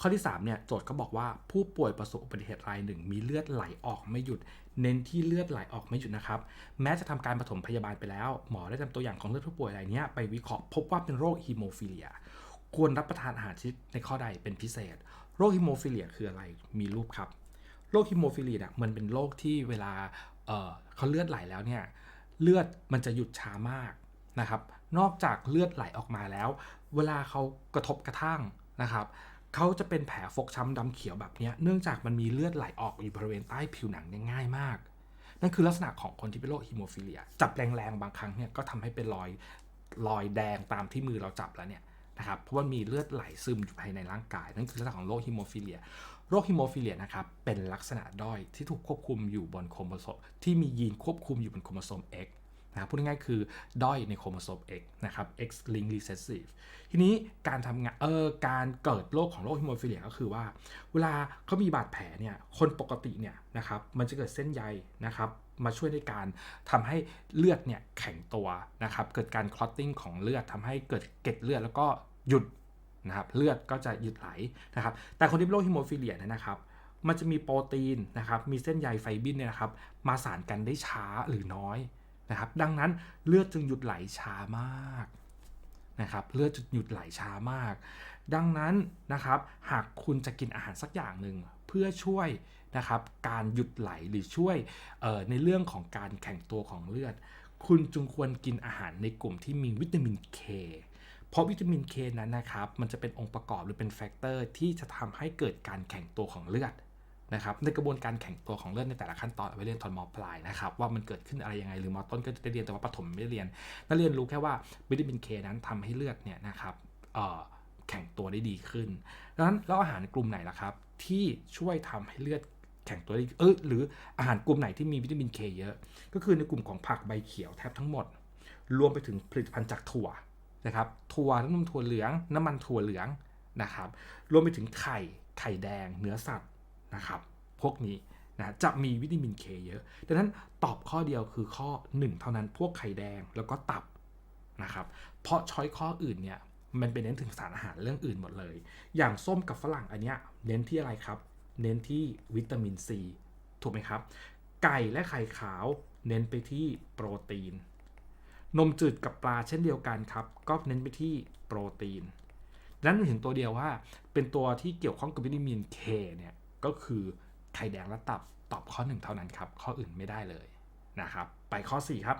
ข้อที่3เนี่ยโจทย์ก็บอกว่าผู้ป่วยประสบอุบัติเหตุรายหนึ่ง มีเลือดไหลออกไม่หยุด เน้นที่เลือดไหลออกไม่หยุดนะครับ แม้จะทำการปฐมพยาบาลไปแล้ว หมอได้นำตัวอย่างของเลือดผู้ป่วยรายนี้ไปวิเคราะห์พบว่าเป็นโรคฮีโมฟิเลีย ควรรับประทานอาหารชนิดในข้อใดเป็นพิเศษ โรคฮีโมฟิเลียคืออะไร มีรูปครับ โรคฮีโมฟิเลียเนี่ยมันเป็นโรคที่เวลาเเขาเลือดไหลแล้วเนี่ย เลือดมันจะหยุดช้ามากนะครับ นอกจากเลือดไหลออกมาแล้ว เวลาเขากระทบกระทั่งนะครับ เขาจะเป็นแผลฟกช้ำดำเขียวแบบนี้เนื่องจากมันมีเลือดไหลออกอยู่บริเวณใต้ผิวหนังเนี่ยง่ายมาก นั่นคือลักษณะของคนที่เป็นโรคฮีโมฟิเลีย จับแรงๆบางครั้งเนี่ยก็ทำให้เป็นรอยรอยแดงตามที่มือเราจับแล้วเนี่ยนะครับเพราะว่ามีเลือดไหลซึมอยู่ภายในร่างกาย นั่นคือลักษณะของโรคฮีโมฟิเลีย โรคฮีโมฟิเลียนะครับเป็นลักษณะด้อยที่ถูกควบคุมอยู่บนโครโมโซมที่มียีนควบคุมอยู่บนโครโมโซม X นะพูดง่ายๆคือด้อยในโครโมโซม X นะครับ X link recessive ทีนี้การทำงานเออการเกิดโรคของโรคฮีโมฟิเลียก็คือว่า เวลาเขามีบาดแผลเนี่ยคนปกติเนี่ยนะครับมันจะเกิดเส้นใยนะครับมาช่วยในการทำให้เลือดเนี่ยแข็งตัวนะครับเกิดการคลอตติ้งของเลือดทำให้เกิดเกล็ดเลือดแล้วก็หยุดนะครับเลือดก็จะหยุดไหลนะครับแต่คนที่เป็นโรคฮีโมฟิเลียเนี่ยนะครับมันจะมีโปรตีนนะครับมีเส้นใยไฟบินเนี่ยนะครับมาสานกันได้ช้าหรือน้อย นะครับดังนั้นเลือดจึงหยุดไหลช้ามากนะครับเลือดจะหยุดไหลช้ามาก ดังนั้นนะครับหากคุณจะกินอาหารสักอย่างหนึ่งเพื่อช่วยนะครับการหยุดไหลหรือช่วยในเรื่องของการแข็งตัวของเลือด คุณจึงควรกินอาหารในกลุ่มที่มีวิตามินเคเพราะวิตามินเคนั้นนะครับมันจะเป็นองค์ประกอบหรือเป็นแฟกเตอร์ที่จะทำให้เกิดการแข็งตัวของเลือด นะครับในกระบวนการแข็งตัวของเลือดในแต่ละขั้นตอนเอาไว้เรียนตอนมปลายนะครับว่ามันเกิดขึ้นอะไรยังไงหรือมต้นก็ได้เรียนแต่ว่าปฐมไม่ได้เรียนนักเรียนรู้แค่ว่าวิตามินเคนั้นทำให้เลือดเนี่ยนะครับแข็งตัวได้ดีขึ้นดังนั้นแล้วอาหารกลุ่มไหนล่ะครับ ที่ช่วยทำให้เลือดแข็งตัวได้เออหรืออาหารกลุ่มไหนที่มีวิตามินเคเยอะ ก็คือในกลุ่มของผักใบเขียวแทบทั้งหมด รวมไปถึงผลิตภัณฑ์จากถั่วนะครับถั่วน้ำมันถั่วเหลือง น้ำมันถั่วเหลืองนะครับรวมไปถึงไข่ไข่แดงเนื้อสัตว์ นะครับ พวกนี้นะจะมีวิตามินเคเยอะ ดังนั้นตอบข้อเดียวคือข้อ 1 เท่านั้นพวกไข่แดงแล้วก็ตับนะครับ เพราะช้อยข้ออื่นเนี่ยมันเป็นเน้นถึงสารอาหารเรื่องอื่นหมดเลย อย่างส้มกับฝรั่งอันเนี้ยเน้นที่อะไรครับ เน้นที่วิตามินซีถูกไหมครับ ไก่และไข่ขาวเน้นไปที่โปรตีน นมจืดกับปลาเช่นเดียวกันครับ ก็เน้นไปที่โปรตีนนั้นเห็นตัวเดียวว่าเป็นตัวที่เกี่ยวข้องกับวิตามินเคเนี่ย ก็คือไข่แดงและตับตอบข้อ 1 เท่านั้นครับ ข้ออื่นไม่ได้เลยนะครับ ไปข้อ 4 ครับ